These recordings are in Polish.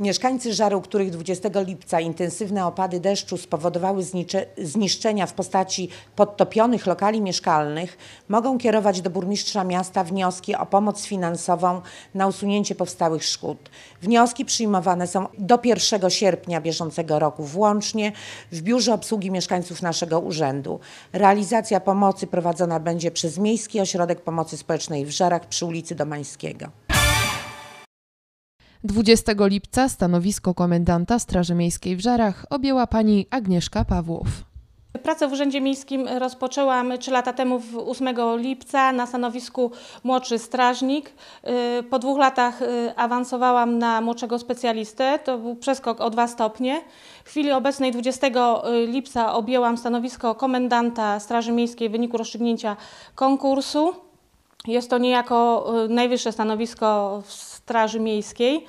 Mieszkańcy Żaru, których 20 lipca intensywne opady deszczu spowodowały zniszczenia w postaci podtopionych lokali mieszkalnych, mogą kierować do burmistrza miasta wnioski o pomoc finansową na usunięcie powstałych szkód. Wnioski przyjmowane są do 1 sierpnia bieżącego roku włącznie w Biurze Obsługi Mieszkańców naszego urzędu. Realizacja pomocy prowadzona będzie przez Miejski Ośrodek Pomocy Społecznej w Żarach przy ulicy Domańskiego. 20 lipca stanowisko komendanta Straży Miejskiej w Żarach objęła pani Agnieszka Pawłow. Pracę w Urzędzie Miejskim rozpoczęłam 3 lata temu, w 8 lipca, na stanowisku młodszy strażnik. Y, Po dwóch latach y, awansowałam na młodszego specjalistę, to był przeskok o dwa stopnie. W chwili obecnej 20 lipca objęłam stanowisko komendanta Straży Miejskiej w wyniku rozstrzygnięcia konkursu. Jest to niejako y, najwyższe stanowisko w Straży Miejskiej.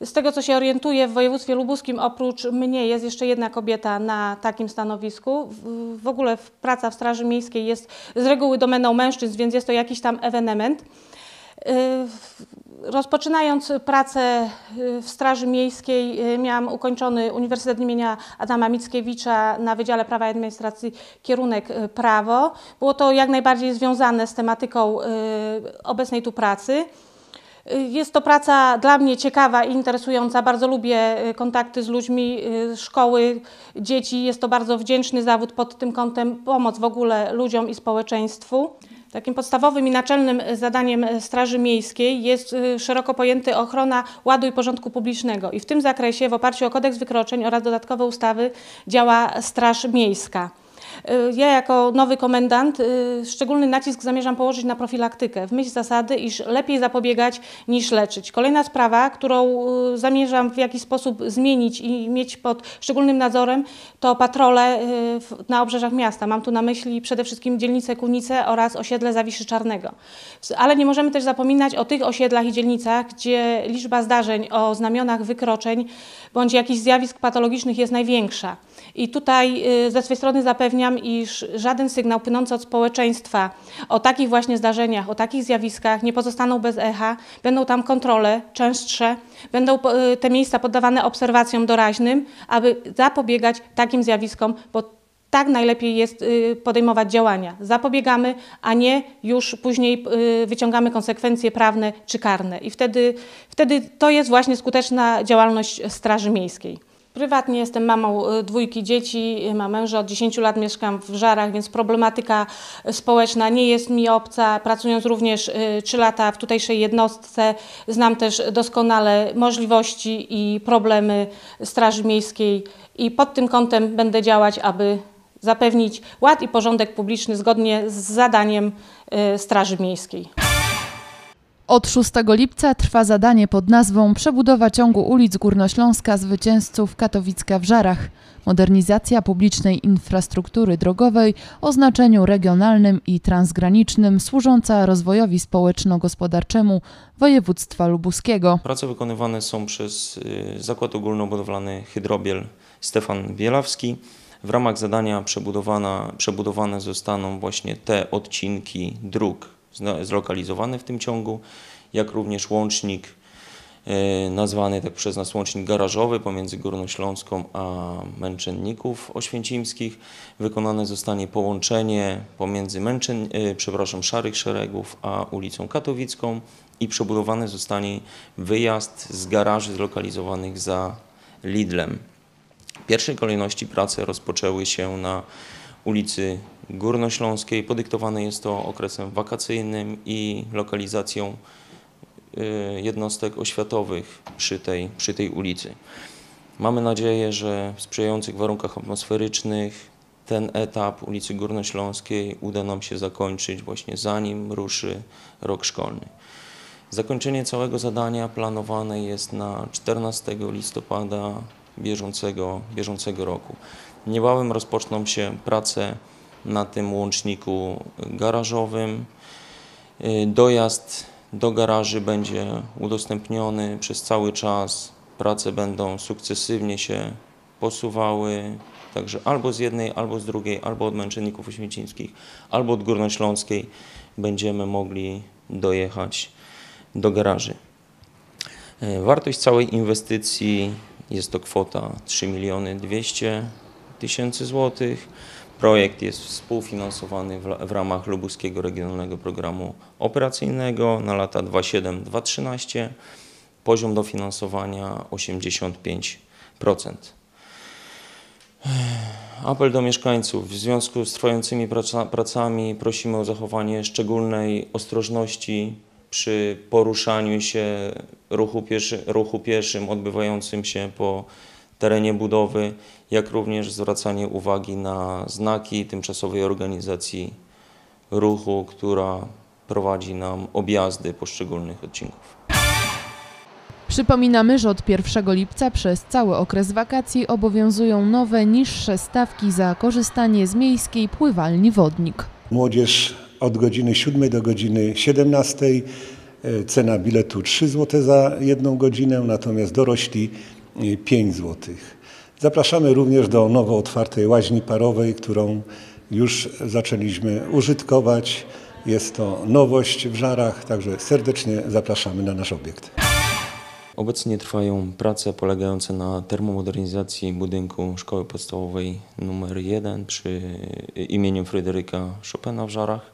Z tego, co się orientuję, w województwie lubuskim oprócz mnie jest jeszcze jedna kobieta na takim stanowisku. W, ogóle praca w Straży Miejskiej jest z reguły domeną mężczyzn, więc jest to jakiś tam ewenement. Y, Rozpoczynając pracę y, w Straży Miejskiej, y, miałam ukończony Uniwersytet imienia Adama Mickiewicza na Wydziale Prawa i Administracji kierunek prawo. Było to jak najbardziej związane z tematyką obecnej tu pracy. Jest to praca dla mnie ciekawa i interesująca. Bardzo lubię kontakty z ludźmi, szkoły, dzieci. Jest to bardzo wdzięczny zawód pod tym kątem, pomoc w ogóle ludziom i społeczeństwu. Takim podstawowym i naczelnym zadaniem Straży Miejskiej jest y, szeroko pojęty ochrona ładu i porządku publicznego. I w tym zakresie, w oparciu o kodeks wykroczeń oraz dodatkowe ustawy, działa Straż Miejska. Y, Ja jako nowy komendant y, szczególny nacisk zamierzam położyć na profilaktykę, w myśl zasady, iż lepiej zapobiegać niż leczyć. Kolejna sprawa, którą y, zamierzam w jakiś sposób zmienić i mieć pod szczególnym nadzorem, to patrole na obrzeżach miasta. Mam tu na myśli przede wszystkim dzielnicę Kunice oraz osiedle Zawiszy Czarnego. Ale nie możemy też zapominać o tych osiedlach i dzielnicach, gdzie liczba zdarzeń o znamionach wykroczeń bądź jakichś zjawisk patologicznych jest największa. I tutaj y, ze swej strony zapewniam, iż żaden sygnał płynący od społeczeństwa o takich właśnie zdarzeniach, o takich zjawiskach nie pozostaną bez echa. Będą tam kontrole częstsze, będą y, te miejsca poddawane obserwacjom doraźnym, aby zapobiegać takim zjawiskom, bo tak najlepiej jest y, podejmować działania. Zapobiegamy, a nie już później wyciągamy konsekwencje prawne czy karne. I wtedy, wtedy to jest właśnie skuteczna działalność Straży Miejskiej. Prywatnie jestem mamą y, dwójki dzieci, y, mam męża, od 10 lat mieszkam w Żarach, więc problematyka y, społeczna nie jest mi obca. Pracując również 3 lata w tutejszej jednostce, znam też doskonale możliwości i problemy Straży Miejskiej i pod tym kątem będę działać, aby zapewnić ład i porządek publiczny zgodnie z zadaniem Straży Miejskiej. Od 6 lipca trwa zadanie pod nazwą Przebudowa ciągu ulic Górnośląska zwycięzców Katowicka w Żarach. Modernizacja publicznej infrastruktury drogowej o znaczeniu regionalnym i transgranicznym służąca rozwojowi społeczno-gospodarczemu województwa lubuskiego. Prace wykonywane są przez y, Zakład Ogólnobudowlany Hydrobiel Stefan Bielawski. W ramach zadania przebudowane zostaną właśnie te odcinki dróg zlokalizowane w tym ciągu, jak również łącznik y, nazwany tak przez nas łącznik garażowy pomiędzy Górnośląską a Męczenników Oświęcimskich. Wykonane zostanie połączenie pomiędzy Męczeń, y, przepraszam, Szarych Szeregów a ulicą Katowicką i przebudowany zostanie wyjazd z garaży zlokalizowanych za Lidlem. W pierwszej kolejności prace rozpoczęły się na ulicy Górnośląskiej. Podyktowane jest to okresem wakacyjnym i lokalizacją y, jednostek oświatowych przy tej, przy tej ulicy. Mamy nadzieję, że w sprzyjających warunkach atmosferycznych ten etap ulicy Górnośląskiej uda nam się zakończyć właśnie zanim ruszy rok szkolny. Zakończenie całego zadania planowane jest na 14 listopada bieżącego, bieżącego roku. Niebawem rozpoczną się prace na tym łączniku garażowym. Y, Dojazd do garaży będzie udostępniony przez cały czas. Prace będą sukcesywnie się posuwały, także albo z jednej, albo z drugiej, albo od męczenników oświęcimskich, albo od górnośląskiej będziemy mogli dojechać do garaży. E, Wartość całej inwestycji jest to kwota 3 miliony 200 tysięcy złotych. Projekt jest współfinansowany w, ramach Lubuskiego Regionalnego Programu Operacyjnego na lata 2007-2013. Poziom dofinansowania 85%. Apel do mieszkańców. W związku z trwającymi praca, pracami prosimy o zachowanie szczególnej ostrożności przy poruszaniu się ruchu, pieszy, ruchu pieszym odbywającym się po terenie budowy, jak również zwracanie uwagi na znaki tymczasowej organizacji ruchu, która prowadzi nam objazdy poszczególnych odcinków. Przypominamy, że od 1 lipca przez cały okres wakacji obowiązują nowe, niższe stawki za korzystanie z miejskiej pływalni Wodnik. Młodzież od godziny 7 do godziny 17. e, Cena biletu 3 zł za jedną godzinę, natomiast dorośli 5 zł. Zapraszamy również do nowo otwartej łaźni parowej, którą już zaczęliśmy użytkować. Jest to nowość w Żarach, także serdecznie zapraszamy na nasz obiekt. Obecnie trwają prace polegające na termomodernizacji budynku Szkoły Podstawowej nr 1 przy imieniu Fryderyka Chopina w Żarach.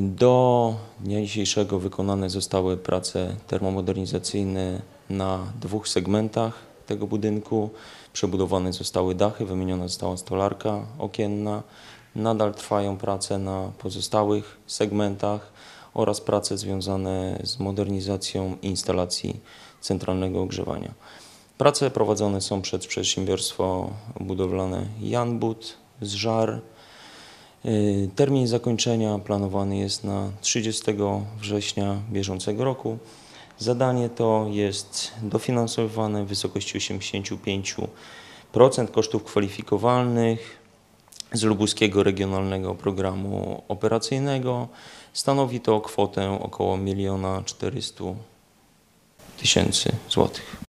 Do dnia dzisiejszego wykonane zostały prace termomodernizacyjne na dwóch segmentach tego budynku. Przebudowane zostały dachy, wymieniona została stolarka okienna. Nadal trwają prace na pozostałych segmentach oraz prace związane z modernizacją instalacji centralnego ogrzewania. Prace prowadzone są przez przedsiębiorstwo budowlane Janbud z Żar. Y, Termin zakończenia planowany jest na 30 września bieżącego roku. Zadanie to jest dofinansowywane w wysokości 85% kosztów kwalifikowalnych z Lubuskiego Regionalnego Programu Operacyjnego. Stanowi to kwotę około 1 400 tysięcy złotych.